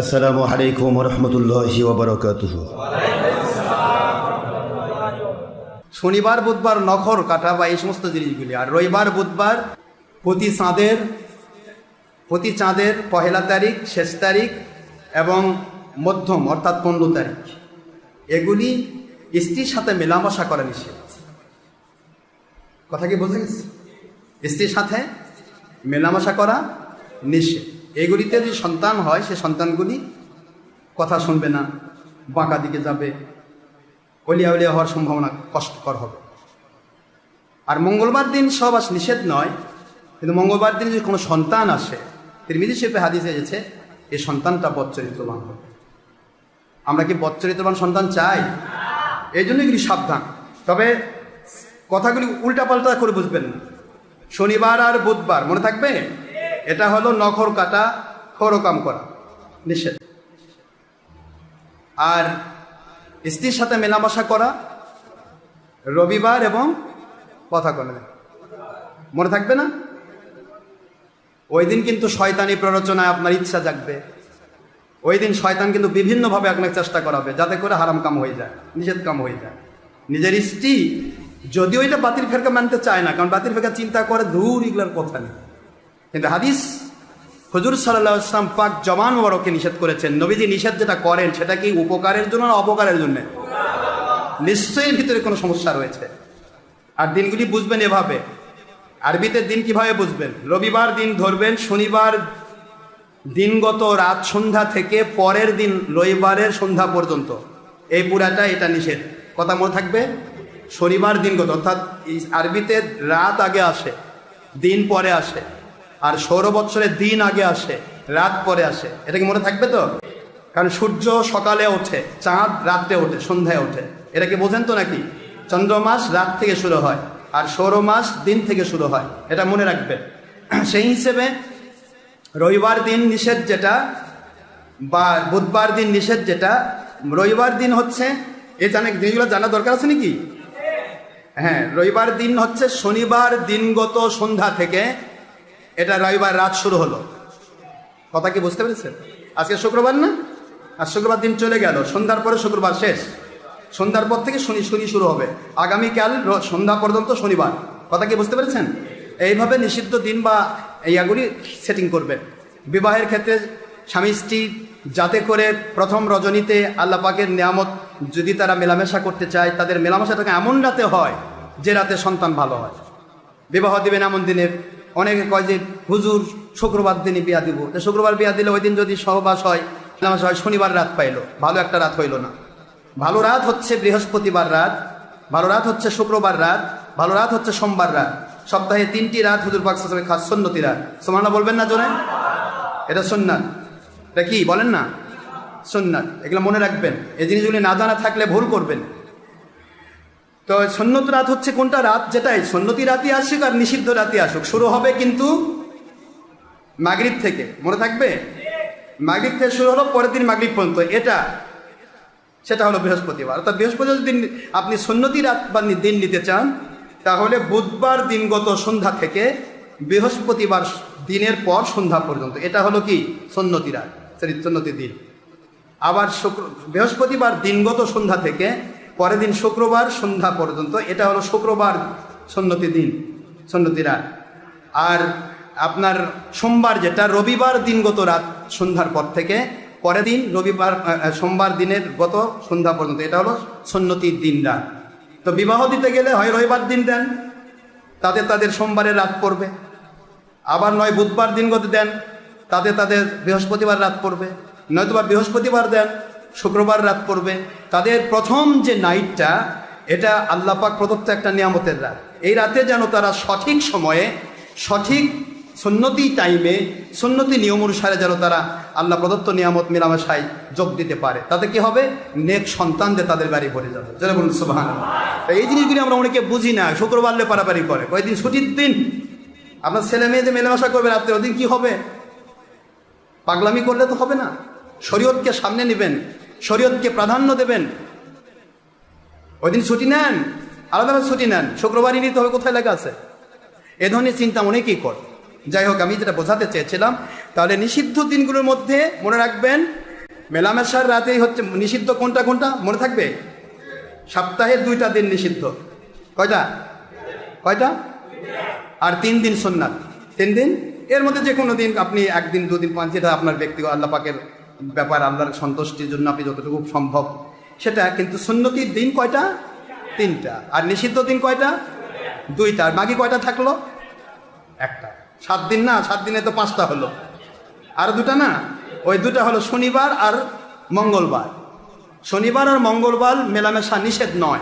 আসসালামু আলাইকুম রহমতুল্লাহি ওবরকাতুহ শনিবার, বুধবার নখর কাটা বা এই সমস্ত জিনিসগুলি। আর রবিবার, বুধবার প্রতি চাঁদের প্রতি চাঁদের পহেলা তারিখ, শেষ তারিখ এবং মধ্যম, অর্থাৎ পনেরো তারিখ। এগুলি স্ত্রীর সাথে মেলামেশা করা নিষেধ। কথা কি বোঝা গেছে স্ত্রীর সাথে মেলামশা করা নিষেধ। এগুলিতে যদি সন্তান হয়, সে সন্তানগুলি কথা শুনবে না, বাঁকা দিকে যাবে অলিয়া উলিয়া হওয়ার সম্ভাবনা কষ্টকর হবে। আর মঙ্গলবার দিন সব আস নিষেধ নয়, কিন্তু মঙ্গলবার দিন যদি কোনো সন্তান আসে, তিরমিজি শিল্পে হাদিসে এসেছে, এই সন্তানটা বচ্চরিত্রবান হবে। আমরা কি বচ্চরিত্রবান সন্তান চাই? এই জন্য এগুলি সাবধান। তবে কথাগুলি উল্টাপাল্টা করে বুঝবেন না। শনিবার আর বুধবার, মনে থাকবে? এটা হলো নখর কাটা, খরকাম করা, নিষেধ। আর স্ত্রীর সাথে মেলামেশা করা, রবিবার এবং কথা কলে মনে থাকবে না? ওই দিন কিন্তু শয়তানি প্ররোচনায় আপনার ইচ্ছা জাগবে। ওই দিন শয়তান কিন্তু বিভিন্নভাবে আপনাকে চেষ্টা করাবে, যাতে করে হারাম কাম হয়ে যায়, নিষেধ কাম হয়ে যায়। নিজের স্ত্রী যদিও এটা বাতিল ফেরকা মানতে চায় না, কারণ বাতিল ফেরকা চিন্তা করে দূর এগুলোর কথা নেই। কিন্তু হাদিস, হজুর সাল্লাহ ইসলাম পাক জমান বড়কে নিষেধ করেছেন। নবীজি নিষেধ যেটা করেন, সেটা কি উপকারের জন্য না অপকারের জন্য? নিশ্চয়ই ভিতরে কোনো সমস্যা রয়েছে। আর দিনগুলি বুঝবেন এভাবে। আরবিতে দিন কীভাবে বুঝবেন? রবিবার দিন ধরবেন, শনিবার দিনগত রাত সন্ধ্যা থেকে পরের দিন রবিবারের সন্ধ্যা পর্যন্ত। এই পুরাটা এটা নিষেধ। কথা মনে থাকবে? শনিবার দিনগত, অর্থাৎ আরবিতে রাত আগে আসে, দিন পরে আসে। আর সৌর বৎসরে দিন আগে আসে, রাত পরে আসে। এটা কি মনে থাকবে তো? কারণ সূর্য সকালে ওঠে, চাঁদ রাত্রে ওঠে, সন্ধ্যায় ওঠে। এটা কি বোঝেন তো নাকি? চন্দ্রমাস রাত থেকে শুরু হয় আর সৌর মাস দিন থেকে শুরু হয়। এটা মনে রাখবেন। সেই হিসেবে রবিবার দিন নিষেধ যেটা বা বুধবার দিন নিষেধ যেটা, রবিবার দিন হচ্ছে এ জানে, জিনিসগুলো জানা দরকার আছে নাকি? হ্যাঁ রবিবার দিন হচ্ছে শনিবার দিনগত সন্ধ্যা থেকে এটা রবিবার রাত শুরু হলো। কথা কি বুঝতে পেরেছেন? আজকে শুক্রবার না? আর শুক্রবার দিন চলে গেল, সন্ধ্যার পরে শুক্রবার শেষ। সন্ধ্যার পর থেকে শনি শনি শুরু হবে। আগামীকাল সন্ধ্যা পর্যন্ত শনিবার। কথা কি বুঝতে পেরেছেন? এইভাবে নিষিদ্ধ দিন বা ইয়াগুলি সেটিং করবে। বিবাহের ক্ষেত্রে স্বামী স্ত্রী যাতে করে প্রথম রজনীতে আল্লাহ পাকের নিয়ামত যদি তারা মেলামেশা করতে চায়, তাদের মেলামেশাটাকে এমন রাতে হয় যে রাতে সন্তান ভালো হয়। বিবাহ দিবেন এমন দিনে অনেকে কয় যে, হুজুর, শুক্রবার দিনই বিয়া দিব। শুক্রবার বিয়া দিলে ওই দিন যদি সহবাস হয় মেলামেশা হয় শনিবার রাত পাইলো। ভালো একটা রাত হইল না। ভালো রাত হচ্ছে বৃহস্পতিবার রাত, ভালো রাত হচ্ছে শুক্রবার রাত, ভালো রাত হচ্ছে সোমবার রাত। সপ্তাহে তিনটি রাত হুজুর পাক আলাইহি খাস সন্নতি রাত। সমানা বলবেন না জোরে? এটা সুন্নাত। এটা কি? বলেন না। সুন্নাত। এগুলো মনে রাখবেন। এই জিনিসগুলি না জানা থাকলে ভুল করবেন। তো সন্ন্যত রাত হচ্ছে কোনটা? রাত যেটাই। সন্ন্যতি রাতে আসুক আর নিষিদ্ধ রাতে আসুক। শুরু হবে কিন্তু মাগরিব থেকে। মনে থাকবে? মাগরিব থেকে শুরু হলো পরের দিন মাগরিব পর্যন্ত। এটা, সেটা হলো বৃহস্পতিবার। অর্থাৎ বৃহস্পতিবার দিন আপনি সন্ন্যতি রাত বা দিন নিতে চান, তাহলে বুধবার দিনগত সন্ধ্যা থেকে বৃহস্পতিবার দিনের পর সন্ধ্যা পর্যন্ত। এটা হলো কি? সন্ন্যতি রাত। সরি দিন। আবার শুক্র বৃহস্পতিবার দিনগত সন্ধ্যা থেকে পরের দিন শুক্রবার সন্ধ্যা পর্যন্ত। এটা হলো শুক্রবার সন্নতি দিন সন্নতি রাত। আর আপনার সোমবার যেটা, রবিবার দিনগত রাত সন্ধ্যার পর থেকে, পরের দিন রবিবার সোমবার দিনের গত সন্ধ্যা পর্যন্ত। এটা হলো সন্নতির দিন রাত। তো বিবাহ দিতে গেলে হয় রবিবার দিন দেন, তাতে তাদের সোমবারের রাত পড়বে। আবার নয়, বুধবার দিনগত দেন, তাতে তাদের বৃহস্পতিবার রাত পড়বে। নয়তোবা বৃহস্পতিবার দেন শুক্রবার রাত পড়বে। তাদের প্রথম যে নাইটটা, এটা আল্লাপাক প্রদত্ত একটা নিয়ামতের রাত। এই রাতে যেন তারা সঠিক সময়ে, সঠিক সুন্নতি টাইমে, সুন্নতি নিয়ম অনুসারে যেন তারা আল্লাহ প্রদত্ত নিয়ামত মিলামেশায় যোগ দিতে পারে। তাতে কি হবে? নেক সন্তানদের তাদের বাড়ি ভরে যাবে। যেটা বলুন সুবাহান এই জিনিসগুলি আমরা অনেকে বুঝি না, শুক্রবারলে পারাপারি করে। কয়েকদিন ছুটির দিন। আপনার ছেলে মেয়ে যে মেলামেশা করবে রাত্রে, ওদিন কি হবে? পাগলামি করলে তো হবে না। শরীয়তকে সামনে নেবেন। শরীয়তকে প্রাধান্য দেবেন। ওই দিন ছুটি নেন, আলাদা ছুটি নেন। শুক্রবারই নিতে হবে, কোথায় লেখা আছে? এ ধরনের চিন্তা অনেকেই করে? যাই হোক, আমি যেটা বোঝাতে চেয়েছিলাম, তাহলে নিষিদ্ধ দিনগুলোর মধ্যে মনে রাখবেন, মেলামেশার রাতেই হচ্ছে নিষিদ্ধ কোনটা কোনটা? মনে থাকবে? সপ্তাহে দুইটা দিন নিষিদ্ধ। কয়টা? কয়টা? আর তিন দিন সোননাথ তিন দিন? এর মধ্যে যে কোনো দিন আপনি একদিন, দুদিন পান যেটা আপনার ব্যক্তিগত, আল্লাহ পাকের ব্যাপার আল্লাহর সন্তুষ্টির জন্য আপনি যতটুকু সম্ভব। সেটা কিন্তু সুন্নতির দিন কয়টা? তিনটা। আর নিষিদ্ধ দিন কয়টা? দুইটা। আর বাকি কয়টা থাকল? একটা। সাত দিন না? সাত দিনে তো পাঁচটা হলো। আর দুটা না? ওই দুটা হলো শনিবার আর মঙ্গলবার। শনিবার আর মঙ্গলবার মেলামেশা নিষেধ নয়।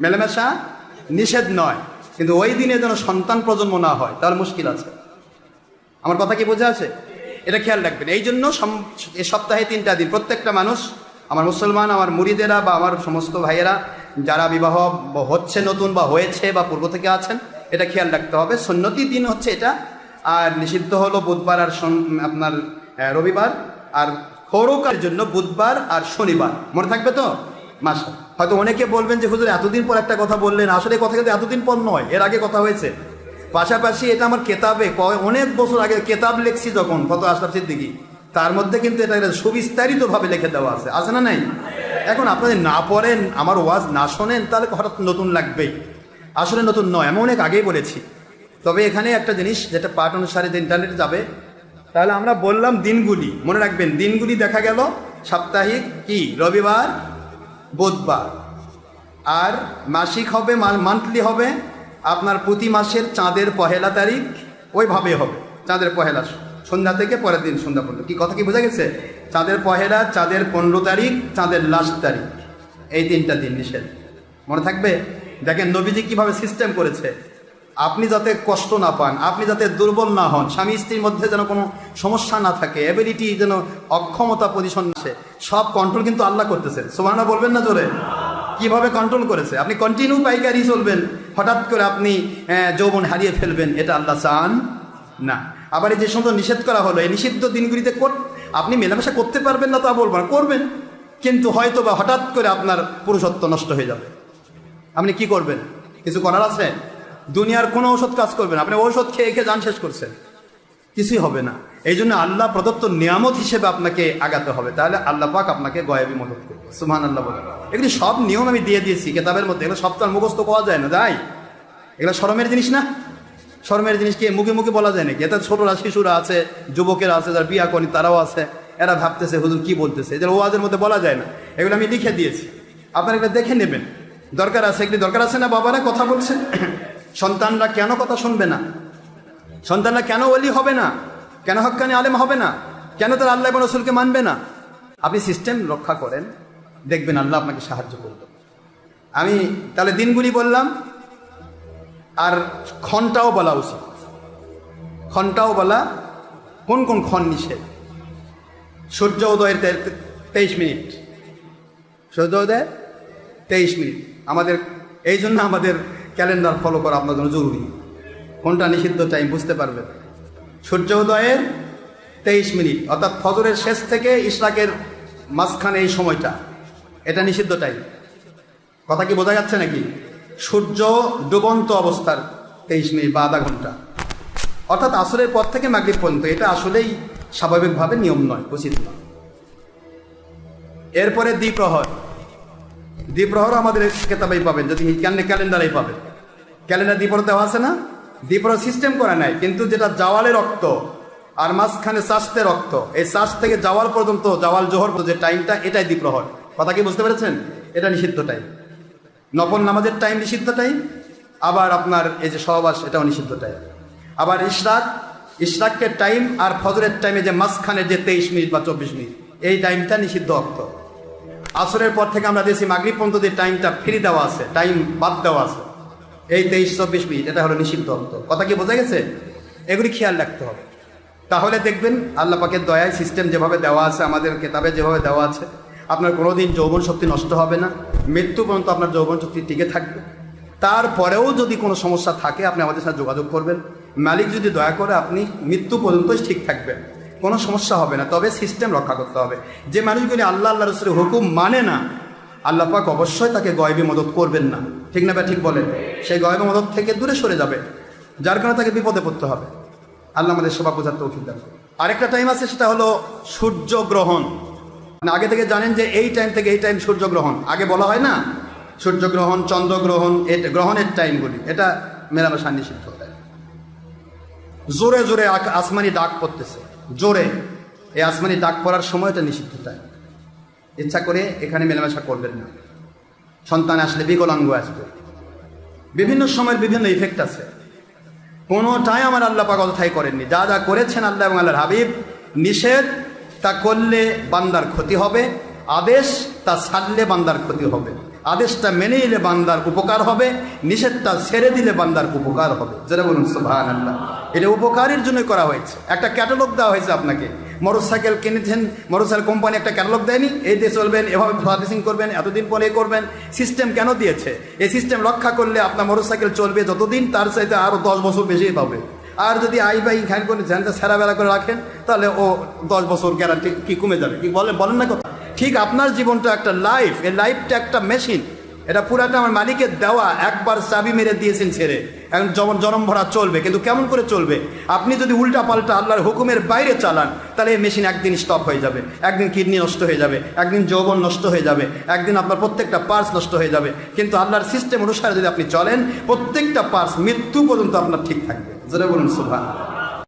মেলামেশা নিষেধ নয়। কিন্তু ওই দিনে যেন সন্তান প্রজন্ম না হয় তাহলে মুশকিল আছে। আমার কথা কি বোঝা আছে? এটা খেয়াল রাখবেন। এই জন্য সপ্তাহে তিনটা দিন প্রত্যেকটা মানুষ, আমার মুসলমান, আমার মুড়িদেরা বা আমার সমস্ত ভাইয়েরা, যারা বিবাহ হচ্ছে নতুন বা হয়েছে বা পূর্ব থেকে আছেন, এটা খেয়াল রাখতে হবে। সন্ন্যতি দিন হচ্ছে এটা। আর নিষিদ্ধ হলো বুধবার আর আপনার রবিবার। আর হৌরকার জন্য বুধবার আর শনিবার। মনে থাকবে তো? মাস হয়তো অনেকে বলবেন যে, হুজুর, এতদিন পর একটা কথা বললেন। আসলে কথা কিন্তু এতদিন পর নয়। এর আগে কথা হয়েছে। পাশাপাশি এটা আমার কেতাবে অনেক বছর আগে কেতাব লিখছি যখন কত আশরাফ সিদ্দিকি। তার মধ্যে কিন্তু এটা সুবিস্তারিতভাবে লিখে দেওয়া আছে। আছে না নাই? এখন আপনাদের না পড়েন, আমার ওয়াজ না শোনেন, তাহলে হঠাৎ নতুন লাগবেই। আসলে নতুন নয়, আমি অনেক আগেই বলেছি। তবে এখানে একটা জিনিস যেটা পাঠ অনুসারে যে ইন্টারনেটে যাবে, তাহলে আমরা বললাম দিনগুলি। মনে রাখবেন, দিনগুলি দেখা গেল সাপ্তাহিক কি? রবিবার, বুধবার। আর মাসিক হবে, মান্থলি হবে আপনার প্রতি মাসের চাঁদের পহেলা তারিখ ওইভাবে হবে। চাঁদের পহেলা সন্ধ্যা থেকে পরের দিন সন্ধ্যা পর্যন্ত। কি কথা কি বোঝা গেছে? চাঁদের পহেলা, চাঁদের পনেরো তারিখ, চাঁদের লাস্ট তারিখ। এই তিনটা দিন নিষেধ। মনে থাকবে? দেখেন নবীজি কীভাবে সিস্টেম করেছে। আপনি যাতে কষ্ট না পান, আপনি যাতে দুর্বল না হন, স্বামী স্ত্রীর মধ্যে যেন কোনো সমস্যা না থাকে অ্যাবিলিটি যেন অক্ষমতা পজিশন আসে, সব কন্ট্রোল কিন্তু আল্লাহ করতেছে। সোমানা বলবেন না জোরে? কীভাবে কন্ট্রোল করেছে? আপনি কন্টিনিউ পাইকারি চলবেন, হঠাৎ করে আপনি যৌবন হারিয়ে ফেলবেন, এটা আল্লাহ চান? না। আবার এই যে সমস্ত নিষেধ করা হলো, এই নিষিদ্ধ দিনগুলিতে আপনি মেলামেশা করতে পারবেন না তা বলব না, করবেন। কিন্তু হয়তো বা হঠাৎ করে আপনার পুরুষত্ব নষ্ট হয়ে যাবে। আপনি কি করবেন? কিছু করার আছে? দুনিয়ার কোনো ঔষধ কাজ করবেন আপনি ঔষধ খেয়ে খেয়ে যান শেষ করছেন। কিছুই হবে না। এই জন্য আল্লাহ প্রদত্ত নিয়ামত হিসেবে আপনাকে আগাতে হবে। তাহলে আল্লাহ পাক আপনাকে গয়াবি মদত করবে। সুমান আল্লাহ বলে। এগুলি সব নিয়ম আমি দিয়ে দিয়েছি কেতাবের মধ্যে। এগুলো সব তো আর মুখস্থ পাওয়া যায় না, যাই। এগুলো শরমের জিনিস না? শরমের জিনিস কি মুখে মুখে বলা যায় নাকি? এটা ছোটরা, শিশুরা আছে, যুবকেরা আছে, যারা বিয়া করেনি, তারাও আছে। এরা ভাবতেছে, হুজুর, কি বলতেছে? এদের ওয়াজের মধ্যে বলা যায় না। এগুলো আমি লিখে দিয়েছি। আপনারা এগুলো দেখে নেবেন। দরকার আছে এগুলি? দরকার আছে না বাবারা কথা বলছেন সন্তানরা কেন কথা শুনবে না? সন্তানরা কেন ওলি হবে না? কেন হক্কানি আলেম হবে না? কেন তারা আল্লাহ রসুলকে মানবে না? আপনি সিস্টেম রক্ষা করেন। দেখবেন আল্লাহ আপনাকে সাহায্য করবে। আমি তাহলে দিনগুলি বললাম, আর ক্ষণটাও বলা উচিত। ক্ষণটাও বলা, কোন কোন ক্ষণ নিষেধ? সূর্য উদয়ের তেইশ মিনিট। সূর্য উদয় তেইশ মিনিট। আমাদের, এই জন্য আমাদের ক্যালেন্ডার ফলো করা আপনার জন্য জরুরি। কোনটা নিষিদ্ধ টাইম বুঝতে পারবেন। সূর্য উদয়ের তেইশ মিনিট। অর্থাৎ ফজরের শেষ থেকে ইশরাকের মাঝখানে এই সময়টা। এটা নিষিদ্ধ টাইম কথা কি বোঝা যাচ্ছে নাকি? সূর্য ডুবন্ত অবস্থার তেইশ মিনিট বা আধা ঘণ্টা। অর্থাৎ আসরের পর থেকে মাগরিব পর্যন্ত, এটা আসলেই স্বাভাবিকভাবে নিয়ম নয়, উচিত নয়। এরপরে দ্বিপ্রহর। দ্বিপ্রহর আমাদের কেতাবেই পাবেন, যদি ক্যালেন্ডারেই পাবেন। ক্যালেন্ডার দ্বিপ্রহর দেওয়া আছে না? দ্বিপ্রহর সিস্টেম করা নাই, কিন্তু যেটা জাওয়ালে রক্ত, আর মাঝখানে চাষতে রক্ত, এই চাষ থেকে যাওয়ার পর্যন্ত, জাওয়াল জোহর যে টাইমটা এটাই দ্বিপ্রহর। কথা কি বুঝতে পেরেছেন? এটা নিষিদ্ধ টাইম নফল নামাজের টাইম নিষিদ্ধ টাইম আবার আপনার এই যে সহবাস এটাও নিষিদ্ধ টাইম আবার ইশরাক, ইশরাকের টাইম আর ফজরের টাইমে যে মাঝখানে যে তেইশ মিনিট বা চব্বিশ মিনিট, এই টাইমটা নিষিদ্ধ অর্থ। আসরের পর থেকে আমরা দেখছি মাগরিব পর্যন্ত যে টাইমটা ফ্রি দেওয়া আছে টাইম বাদ দেওয়া আছে। এই তেইশ, চব্বিশ মিনিট, এটা হলো নিষিদ্ধ অর্থ। কথা কি বোঝা গেছে? এগুলি খেয়াল রাখতে হবে। তাহলে দেখবেন আল্লাহ পাকের দয়ায় সিস্টেম যেভাবে দেওয়া আছে, আমাদের কেতাবে যেভাবে দেওয়া আছে আপনার কোনোদিন যৌবন শক্তি নষ্ট হবে না, মৃত্যু পর্যন্ত আপনার যৌবন শক্তি টিকে থাকবে। তারপরেও যদি কোনো সমস্যা থাকে, আপনি আমাদের সাথে যোগাযোগ করবেন। মালিক যদি দয়া করে আপনি মৃত্যু পর্যন্তই ঠিক থাকবেন। কোনো সমস্যা হবে না, তবে সিস্টেম রক্ষা করতে হবে। যে মানুষগুলি আল্লাহ আল্লাহ রসুলের হুকুম মানে না, আল্লাহ পাক অবশ্যই তাকে গয়বে মদত করবেন না। ঠিক না ঠিক বলেন? সেই গয়বে মদত থেকে দূরে সরে যাবে। যার কারণে তাকে বিপদে পড়তে হবে। আল্লাহ আমাদের সেবা বোঝার তৌফিক দান। আরেকটা টাইম আছে, সেটা হলো সূর্য গ্রহণ। আগে থেকে জানেন যে এই টাইম থেকে এই টাইম সূর্যগ্রহণ। আগে বলা হয় না? সূর্যগ্রহণ, চন্দ্রগ্রহণ এটা গ্রহণের টাইমগুলি এটা মেলামেশা নিষিদ্ধ। জোরে জোরে আসমানি ডাক পড়তেছে। জোরে। এই আসমানি ডাক পড়ার সময়টা নিষিদ্ধ টাইম ইচ্ছা করে এখানে মেলামেশা করবেন না। সন্তান আসলে বিকলাঙ্গ আসবে। বিভিন্ন সময়ের বিভিন্ন ইফেক্ট আছে। কোনোটাই আমার আল্লাহ পাক অযথাই করেননি। যা যা করেছেন আল্লাহ এবং আল্লাহর হাবিব নিষেধ তা করলে বান্দার ক্ষতি হবে, আদেশ, তা ছাড়লে বান্দার ক্ষতি হবে। আদেশটা মেনে নিলে বান্দার উপকার হবে, নিষেধটা ছেড়ে দিলে বান্দার উপকার হবে। যেটা বলুন সুবহান আল্লাহ এটা উপকারের জন্য করা হয়েছে। একটা ক্যাটালগ দেওয়া হয়েছে আপনাকে। মোটরসাইকেল কিনেছেন, মোটরসাইকেল কোম্পানি একটা ক্যাটালগ দেয়নি। এই দিয়ে চলবেন, এভাবে সার্ভিসিং করবেন, এতদিন পরে করবেন। সিস্টেম কেন দিয়েছে? এই সিস্টেম রক্ষা করলে আপনার মোটরসাইকেল চলবে যতদিন, তার চাইতে আরও দশ বছর বেশি পাবে। আর যদি আই বাই ঘ্যান করে ঝ্যানটা সেরা বেলা করে রাখেন, তাহলে ও দশ বছর গ্যারান্টি কি কমে যাবে? কি বলেন বলেন না কথা। ঠিক আপনার জীবনটা একটা লাইফ এই লাইফটা একটা মেশিন এটা পুরাটা আমার মালিকের দেওয়া। একবার চাবি মেরে দিয়েছেন ছেড়ে। এখন যেমন জনম ভরা চলবে, কিন্তু কেমন করে চলবে? আপনি যদি উল্টা পাল্টা আল্লাহর হুকুমের বাইরে চালান, তাহলে এই মেশিন একদিন স্টপ হয়ে যাবে। একদিন কিডনি নষ্ট হয়ে যাবে। একদিন যৌবন নষ্ট হয়ে যাবে। একদিন আপনার প্রত্যেকটা পার্স নষ্ট হয়ে যাবে। কিন্তু আল্লাহর সিস্টেম অনুসারে যদি আপনি চলেন, প্রত্যেকটা পার্স মৃত্যু পর্যন্ত আপনার ঠিক থাকবে। যেটা বলুন সুভান